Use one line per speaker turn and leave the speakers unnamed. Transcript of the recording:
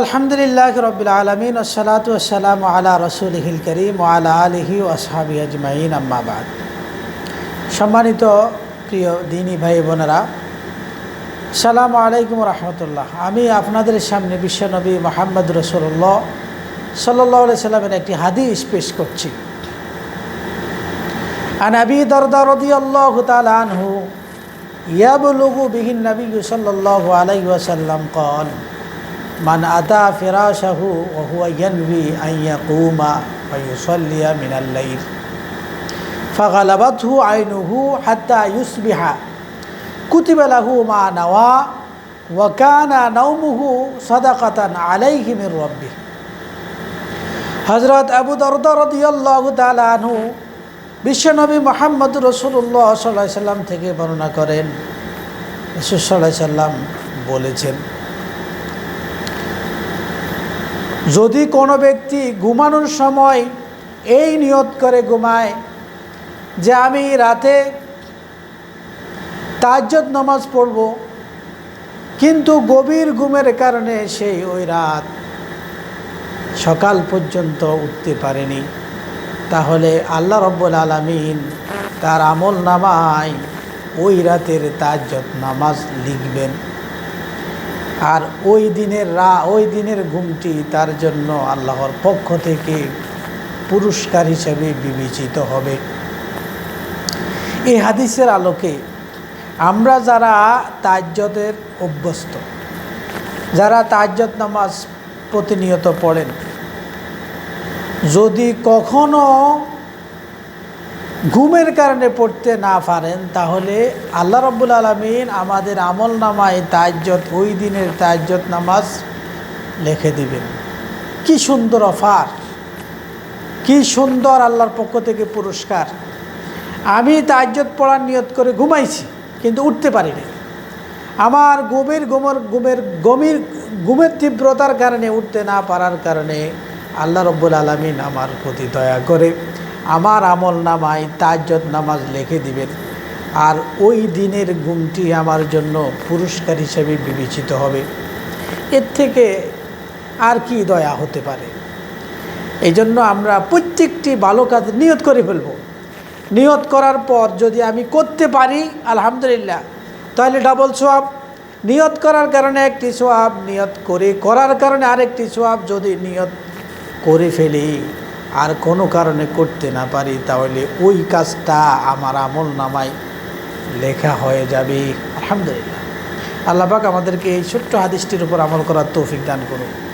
আলহামদুলিল্লাহ রবিল আলমিন ওসালাত ওসালাম আলা রসুলহিল করিম আলা আলহি ও আসহাবি আজমাইন আম্মাবাদ সম্মানিত প্রিয় দিনী ভাই বোনেরা সালাম আলাইকুম রহমতুল্লাহ আমি আপনাদের সামনে বিশ্বনবী মোহাম্মদ রসুল্লাহ সাল্লাহ সাল্লামের একটি হাদিস পেশ করছি عن أبي درداء رضي الله تعالى عنه يبلغ به النبي صلى الله عليه وسلم قال من أتى فراشه وهو ينوي أن يقوم ويصلي من الليل فغلبته عينه حتى يصبح كتب له ما نوى وكان نومه صدقة عليه من ربه হজরত আবু দরদা রদিয়াল্লাহ তালা আনহু বিশ্বনবী মোহাম্মদ রসুল্লাহ সাল্লাহ সাল্লাম থেকে বর্ণনা করেন রসুল সাল্লাহ সাল্লাম বলেছেন যদি কোনো ব্যক্তি ঘুমানোর সময় এই নিয়ত করে ঘুমায় যে আমি রাতে তাজ্জত নামাজ পড়ব, কিন্তু গভীর ঘুমের কারণে সেই ওই রাত সকাল পর্যন্ত উঠতে পারেনি, তাহলে আল্লাহ রব্বুল আলমিন তার আমল নামায় ওই রাতের তাজ্জত নামাজ লিখবেন। আর ওই দিনের রা, ওই দিনের ঘুমটি তার জন্য আল্লাহর পক্ষ থেকে পুরস্কার হিসেবে বিবেচিত হবে। এই হাদিসের আলোকে আমরা যারা তাজ্জতের অভ্যস্ত, যারা তাজ্জত নামাজ প্রতিনিয়ত পড়েন, যদি কখনো ঘুমের কারণে পড়তে না পারেন, তাহলে আল্লাহ রব্বুল আলমিন আমাদের আমল নামায় তাজ্জত ওই দিনের তাজ্জত নামাজ লিখে দিবেন। কি সুন্দর অফার, কি সুন্দর আল্লাহর পক্ষ থেকে পুরস্কার। আমি তাজ্জত পড়ার নিয়ত করে ঘুমাইছি, কিন্তু উঠতে পারিনি আমার ঘুমের ঘুমের ঘুমের গমির গুমের তীব্রতার কারণে উঠতে না পারার কারণে আল্লাহ রব্বুল আলমিন আমার প্রতি দয়া করে আমার আমল নামায় তাজ্জত নামাজ লিখে দিবেন। আর ওই দিনের ঘুমটি আমার জন্য পুরস্কার হিসেবে বিবেচিত হবে। এর থেকে আর কি দয়া হতে পারে? এই জন্য আমরা প্রত্যেকটি ভালো কাজ নিয়ত করে ফেলব। নিয়ত করার পর যদি আমি করতে পারি, আলহামদুলিল্লাহ, তাহলে ডাবল সোয়াব নিয়ত করার কারণে একটি সোয়াব নিয়ত করে করার কারণে আরেকটি সোয়াব যদি নিয়ত করে ফেলি আর কোনো কারণে করতে না পারি, তাহলে ওই কাজটা আমার আমল নামায় লেখা হয়ে যাবে। আলহামদুলিল্লাহ। আল্লাহবাক আমাদেরকে এই ছোট্ট হাদিসটির উপর আমল করার তৌফিক দান করুন